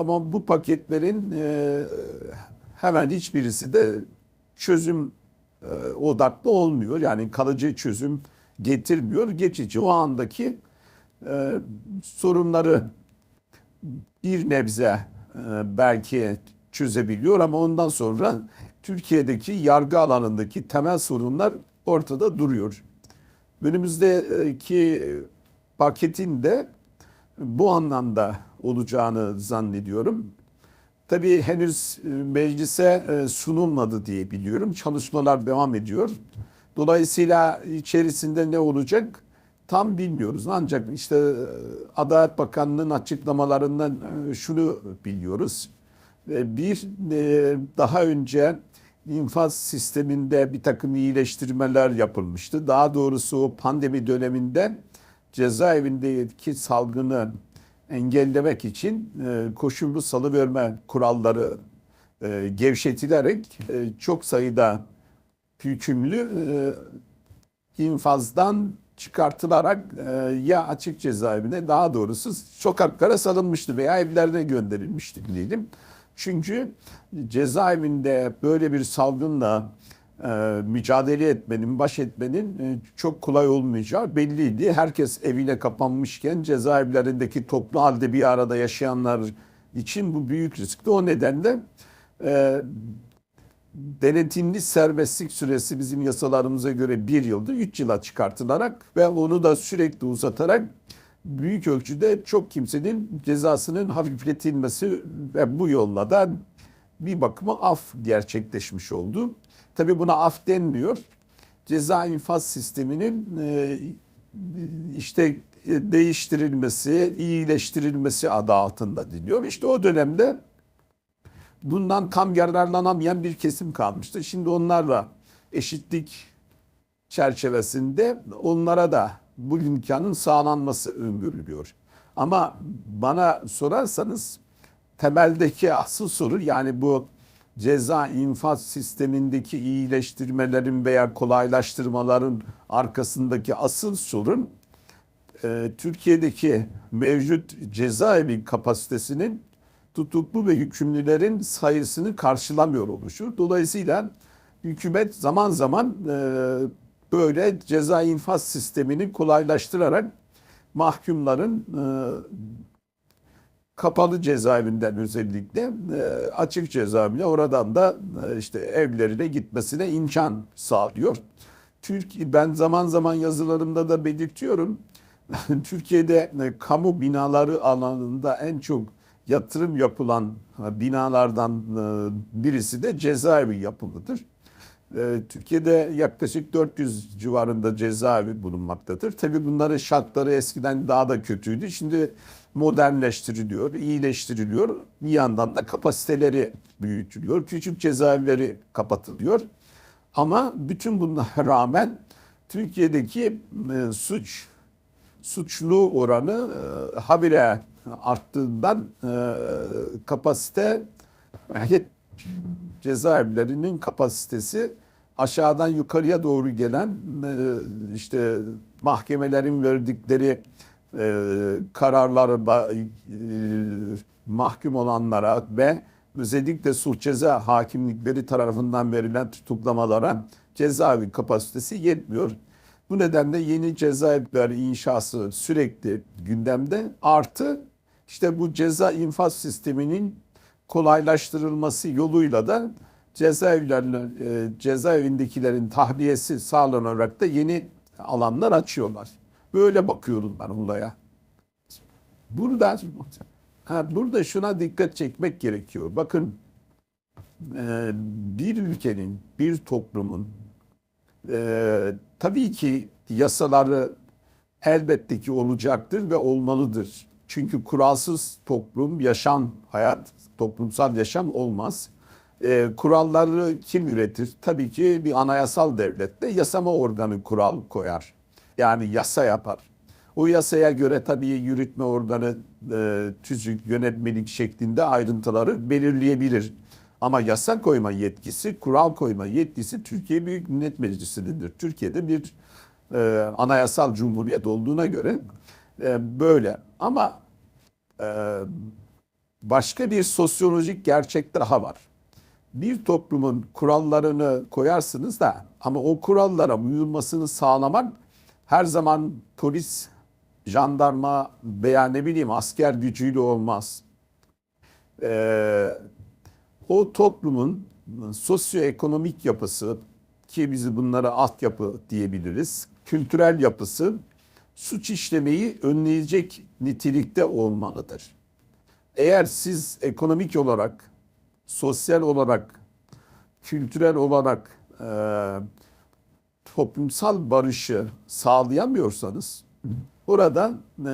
Ama bu paketlerin e, hemen hiçbirisi de çözüm e, odaklı olmuyor. Yani kalıcı çözüm getirmiyor. Geçici o andaki e, sorunları bir nebze e, belki çözebiliyor ama ondan sonra Türkiye'deki yargı alanındaki temel sorunlar ortada duruyor. Önümüzdeki paketin de bu anlamda olacağını zannediyorum. Tabii henüz e, meclise e, sunulmadı diye biliyorum. Çalışmalar devam ediyor. Dolayısıyla içerisinde ne olacak tam bilmiyoruz. Ancak işte e, Adalet Bakanlığı'nın açıklamalarından şunu biliyoruz. Bir daha önce infaz sisteminde bir takım iyileştirmeler yapılmıştı. Daha doğrusu pandemi döneminde cezaevindeki salgını engellemek için e, koşullu salıverme kuralları e, gevşetilerek e, çok sayıda hükümlü e, infazdan çıkartılarak e, ya açık cezaevine daha doğrusu sokaklara salınmıştı veya evlerine gönderilmişti diyelim. Çünkü cezaevinde böyle bir salgınla e, mücadele etmenin, baş etmenin e, çok kolay olmayacağı belliydi. Herkes evine kapanmışken cezaevlerindeki toplu halde bir arada yaşayanlar için bu büyük riskti. O nedenle e, denetimli serbestlik süresi bizim yasalarımıza göre bir yılda üç yıla çıkartılarak ve onu da sürekli uzatarak büyük ölçüde çok kimsenin cezasının hafifletilmesi ve bu yolla da bir bakıma af gerçekleşmiş oldu. Tabii buna af denmiyor. Ceza infaz sisteminin e, işte değiştirilmesi, iyileştirilmesi adı altında deniyor. İşte o dönemde bundan tam yararlanamayan bir kesim kalmıştı. Şimdi onlarla eşitlik çerçevesinde onlara da bu imkanın sağlanması öngörülüyor. Ama bana sorarsanız temeldeki asıl soru yani bu ceza infaz sistemindeki iyileştirmelerin veya kolaylaştırmaların arkasındaki asıl sorun e, Türkiye'deki mevcut cezaevi kapasitesinin tutuklu ve hükümlülerin sayısını karşılamıyor oluşu. Dolayısıyla hükümet zaman zaman e, böyle ceza infaz sistemini kolaylaştırarak mahkumların e, kapalı cezaevinden özellikle e, açık cezaevine oradan da e, işte evlerine gitmesine imkan sağlıyor. Türkiye ben zaman zaman yazılarımda da belirtiyorum. Türkiye'de e, kamu binaları alanında en çok yatırım yapılan binalardan birisi de cezaevi yapımıdır. Türkiye'de yaklaşık 400 civarında cezaevi bulunmaktadır. Tabii bunların şartları eskiden daha da kötüydü. Şimdi modernleştiriliyor, iyileştiriliyor. Bir yandan da kapasiteleri büyütülüyor. Küçük cezaevleri kapatılıyor. Ama bütün bunlara rağmen Türkiye'deki e, suç suçlu oranı e, habire arttığından e, kapasite cezaevlerinin kapasitesi aşağıdan yukarıya doğru gelen e, işte mahkemelerin verdikleri kararları e, mahkum olanlara ve özellikle suç ceza hakimlikleri tarafından verilen tutuklamalara cezaevi kapasitesi yetmiyor. Bu nedenle yeni cezaevler inşası sürekli gündemde artı işte bu ceza infaz sisteminin kolaylaştırılması yoluyla da cezaevlerine, e, cezaevindekilerin tahliyesi sağlanarak da yeni alanlar açıyorlar. Böyle bakıyorum ben olaya. Burada ha, burada şuna dikkat çekmek gerekiyor. Bakın e, bir ülkenin, bir toplumun e, tabii ki yasaları elbette ki olacaktır ve olmalıdır. Çünkü kuralsız toplum, yaşam, hayat, toplumsal yaşam olmaz. E, kuralları kim üretir? Tabii ki bir anayasal devlette yasama organı kural koyar. Yani yasa yapar. O yasaya göre tabii yürütme organı e, tüzük, yönetmelik şeklinde ayrıntıları belirleyebilir. Ama yasa koyma yetkisi, kural koyma yetkisi Türkiye Büyük Millet Meclisi'nindir. Türkiye'de bir e, anayasal cumhuriyet olduğuna göre e, böyle. Ama e, başka bir sosyolojik gerçek daha var. Bir toplumun kurallarını koyarsınız da ama o kurallara uyulmasını sağlamak her zaman polis, jandarma veya ne bileyim asker gücüyle olmaz. Ee, o toplumun sosyoekonomik yapısı ki biz bunlara altyapı diyebiliriz. Kültürel yapısı suç işlemeyi önleyecek nitelikte olmalıdır. Eğer siz ekonomik olarak, sosyal olarak, kültürel olarak e, toplumsal barışı sağlayamıyorsanız orada e,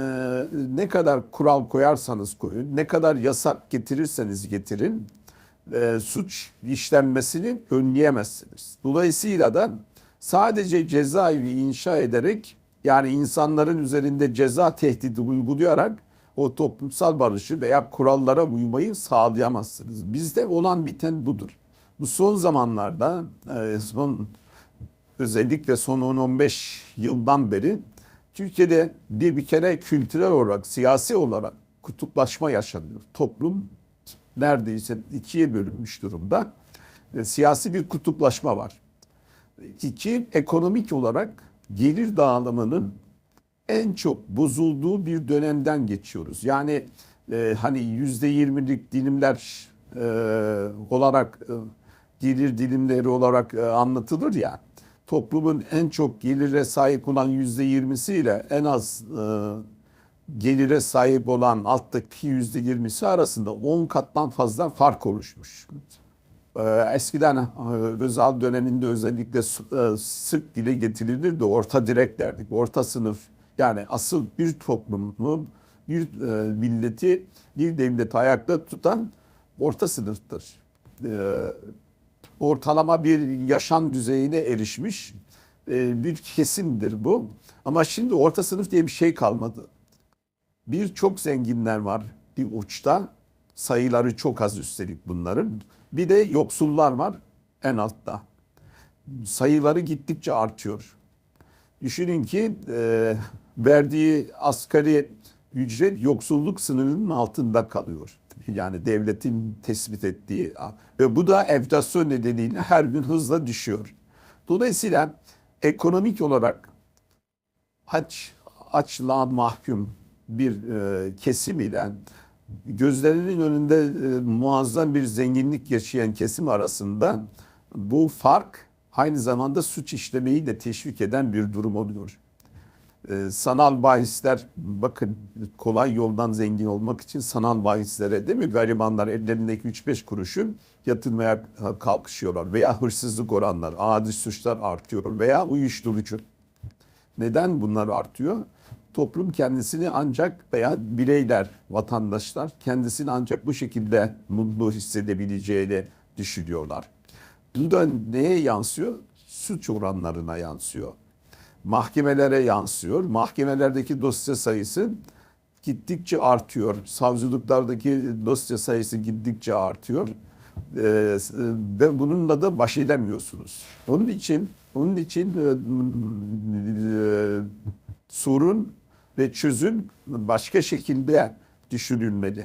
ne kadar kural koyarsanız koyun, ne kadar yasak getirirseniz getirin e, suç işlenmesini önleyemezsiniz. Dolayısıyla da sadece cezaevi inşa ederek yani insanların üzerinde ceza tehdidi uygulayarak o toplumsal barışı veya kurallara uymayı sağlayamazsınız. Bizde olan biten budur. Bu son zamanlarda e, son özellikle son 10-15 yıldan beri Türkiye'de bir bir kere kültürel olarak, siyasi olarak kutuplaşma yaşanıyor. Toplum neredeyse ikiye bölünmüş durumda. Siyasi bir kutuplaşma var. İki, ekonomik olarak gelir dağılımının en çok bozulduğu bir dönemden geçiyoruz. Yani e, hani yüzde yirmilik dilimler e, olarak e, gelir dilimleri olarak e, anlatılır ya. Toplumun en çok gelire sahip olan yüzde yirmisiyle en az e, gelire sahip olan alttaki yüzde yirmisi arasında 10 kattan fazla fark oluşmuş. Ee, eskiden e, Özal döneminde özellikle e, sık dile getirilirdi. Orta direk derdik. Orta sınıf yani asıl bir toplumu, bir e, milleti, bir devleti ayakta tutan orta sınıftır. Ortalama bir yaşam düzeyine erişmiş bir kesimdir bu. Ama şimdi orta sınıf diye bir şey kalmadı. Birçok zenginler var bir uçta. Sayıları çok az üstelik bunların. Bir de yoksullar var en altta. Sayıları gittikçe artıyor. Düşünün ki e, verdiği asgari ücret yoksulluk sınırının altında kalıyor. Yani devletin tespit ettiği ve bu da enflasyon nedeniyle her gün hızla düşüyor. Dolayısıyla ekonomik olarak aç açlığa mahkum bir e, kesim ile gözlerinin önünde e, muazzam bir zenginlik yaşayan kesim arasında bu fark aynı zamanda suç işlemeyi de teşvik eden bir durum oluyor. E, sanal bahisler bakın kolay yoldan zengin olmak için sanal bahislere değil mi garibanlar ellerindeki 3-5 kuruşu yatırmaya kalkışıyorlar veya hırsızlık oranlar, adi suçlar artıyor veya uyuşturucu. Neden bunlar artıyor? toplum kendisini ancak veya bireyler, vatandaşlar kendisini ancak bu şekilde mutlu hissedebileceğini düşünüyorlar. Bu da neye yansıyor? Suç oranlarına yansıyor. Mahkemelere yansıyor. Mahkemelerdeki dosya sayısı gittikçe artıyor. Savcılıklardaki dosya sayısı gittikçe artıyor. Ee, ve bununla da baş edemiyorsunuz. Onun için onun için e, e, sorun ve çözüm başka şekilde düşünülmeli.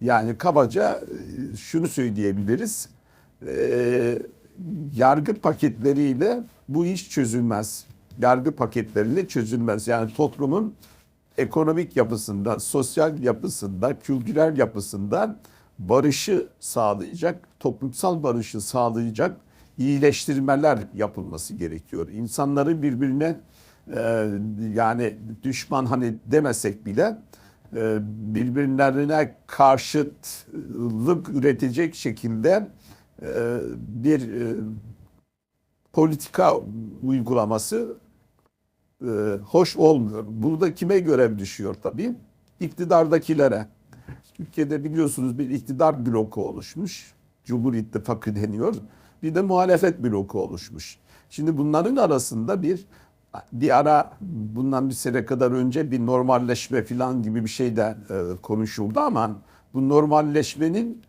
Yani kabaca e, şunu söyleyebiliriz. E, yargı paketleriyle bu iş çözülmez. Yargı paketleriyle çözülmez. Yani toplumun ekonomik yapısında, sosyal yapısında, kültürel yapısında barışı sağlayacak, toplumsal barışı sağlayacak iyileştirmeler yapılması gerekiyor. İnsanları birbirine e, yani düşman hani demesek bile e, birbirlerine karşıtlık üretecek şekilde e, bir e, politika uygulaması e, hoş olmuyor. Burada kime görev düşüyor tabii? İktidardakilere. Türkiye'de biliyorsunuz bir iktidar bloku oluşmuş. Cumhur İttifakı deniyor. Bir de muhalefet bloku oluşmuş. Şimdi bunların arasında bir bir ara bundan bir sene kadar önce bir normalleşme falan gibi bir şey de e, konuşuldu ama bu normalleşmenin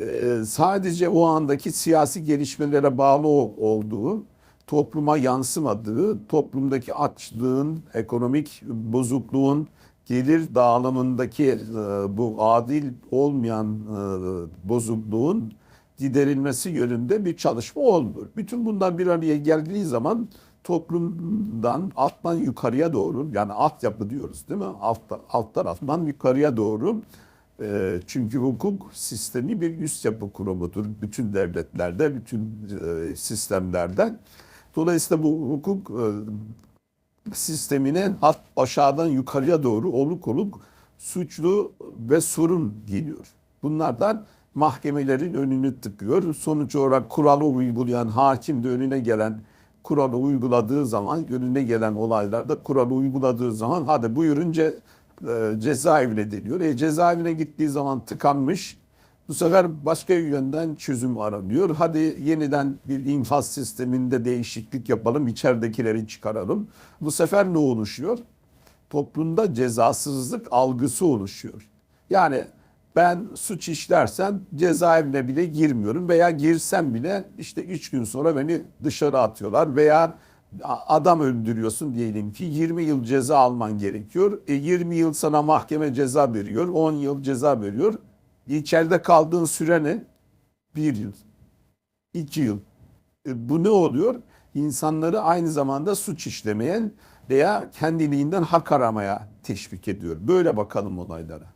e, sadece o andaki siyasi gelişmelere bağlı olduğu, topluma yansımadığı, toplumdaki açlığın, ekonomik bozukluğun gelir dağılımındaki e, bu adil olmayan e, bozukluğun giderilmesi yönünde bir çalışma olmuyor. Bütün bunlar bir araya geldiği zaman toplumdan alttan yukarıya doğru yani altyapı diyoruz değil mi? Alt, alt taraftan yukarıya doğru e, çünkü hukuk sistemi bir üst yapı kurumudur. Bütün devletlerde, bütün e, sistemlerden. Dolayısıyla bu hukuk e, sistemine alt aşağıdan yukarıya doğru oluk oluk suçlu ve sorun geliyor. Bunlardan mahkemelerin önünü tıkıyor. Sonuç olarak kuralı uygulayan hakim de önüne gelen kuralı uyguladığı zaman önüne gelen olaylarda kuralı uyguladığı zaman hadi buyurun ce, e, cezaevine deniyor. E, cezaevine gittiği zaman tıkanmış. Bu sefer başka yönden çözüm aranıyor. Hadi yeniden bir infaz sisteminde değişiklik yapalım, içeridekileri çıkaralım. Bu sefer ne oluşuyor? Toplumda cezasızlık algısı oluşuyor. Yani ben suç işlersem cezaevine bile girmiyorum veya girsem bile işte üç gün sonra beni dışarı atıyorlar veya adam öldürüyorsun diyelim ki 20 yıl ceza alman gerekiyor. E 20 yıl sana mahkeme ceza veriyor, 10 yıl ceza veriyor. İçeride kaldığın süre ne? Bir yıl, iki yıl. E bu ne oluyor? İnsanları aynı zamanda suç işlemeyen veya kendiliğinden hak aramaya teşvik ediyor. Böyle bakalım olaylara.